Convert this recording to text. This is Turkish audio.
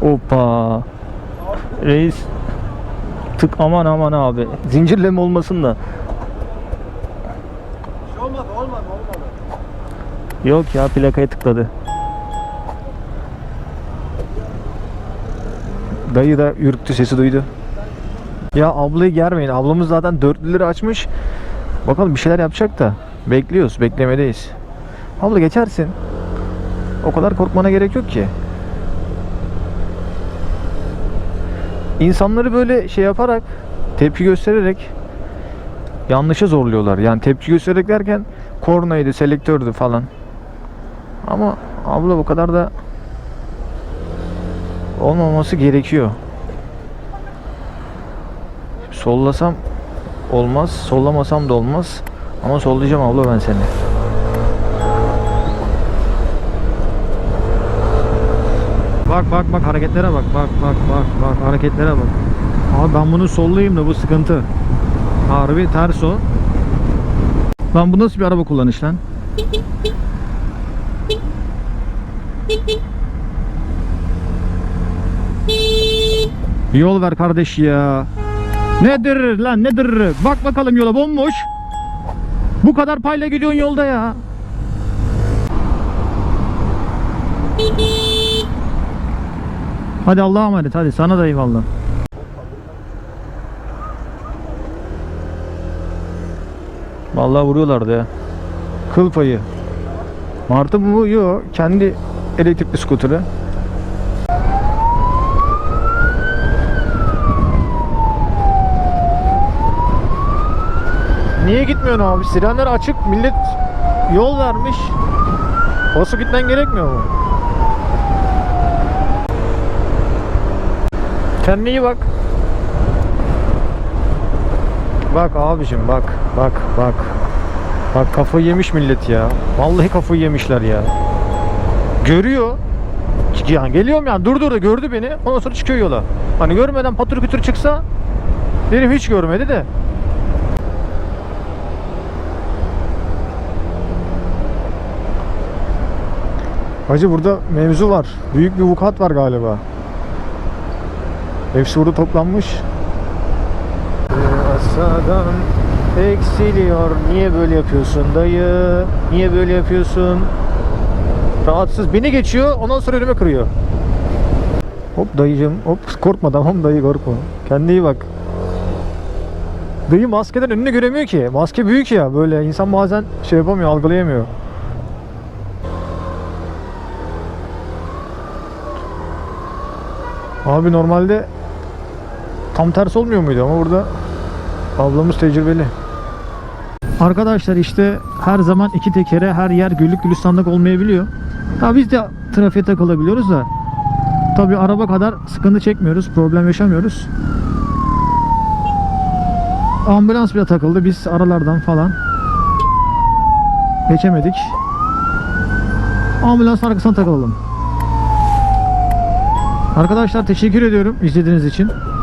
Hoppa. Reis. Tık aman aman abi. Zincirleme olmasın da. Olmadı olmadı olmadı. Yok ya plakaya tıkladı. Dayı da ürktü sesi duydu. Ya ablayı germeyin. Ablamız zaten 4 lira açmış. Bakalım bir şeyler yapacak da. Bekliyoruz. Beklemedeyiz. Abla geçersin. O kadar korkmana gerek yok ki. İnsanları böyle şey yaparak, tepki göstererek yanlışa zorluyorlar. Yani tepki göstererek derken kornaydı, selektördü falan. Ama abla bu kadar da olmaması gerekiyor. Sollasam olmaz, sollamasam da olmaz. Ama sollayacağım abla ben seni. Bak bak bak hareketlere bak. Bak bak bak bak hareketlere bak. Abi ben bunu sollayayım da bu sıkıntı. Harbi ters o. Lan bu nasıl bir araba kullanış lan? Yol ver kardeş ya. Nedir lan nedir? Bak bakalım yola bomboş. Bu kadar payla gidiyorsun yolda ya. Hadi Allah'a emanet hadi sana da eyvallah. Vallahi vuruyorlardı ya. Kıl payı. Martı bu yok. Kendi elektrikli skuturu. Niye gitmiyorsun abi? Sirenler açık. Millet yol vermiş. Basıp gitmen gerekmiyor mu? Kendine iyi bak. Bak abicim bak bak bak. Bak kafayı yemiş millet ya. Vallahi kafayı yemişler ya. Görüyor. Yani geliyorum yani durdurdu gördü beni. Ondan sonra çıkıyor yola. Hani görmeden patır kütür çıksa benim hiç görmedi de. Hacı burada mevzu var. Büyük bir vukuat var galiba. Hepsi burada toplanmış. Asadan eksiliyor. Niye böyle yapıyorsun dayı? Niye böyle yapıyorsun? Rahatsız. Beni geçiyor. Ondan sonra önüme kırıyor. Hop dayıcım. Hop korkma tamam dayı korkma. Kendine iyi bak. Dayı maskeden önünü göremiyor ki. Maske büyük ya. Böyle insan bazen şey yapamıyor, algılayamıyor. Abi normalde tam tersi olmuyor muydu ama burada ablamız tecrübeli. Arkadaşlar işte her zaman iki tekere her yer güllük gülistanlık olmayabiliyor. Ya biz de trafiğe takılabiliyoruz da tabi araba kadar sıkıntı çekmiyoruz, problem yaşamıyoruz. Ambulans bile takıldı biz aralardan falan geçemedik. Ambulans arkasına takılalım. Arkadaşlar teşekkür ediyorum izlediğiniz için.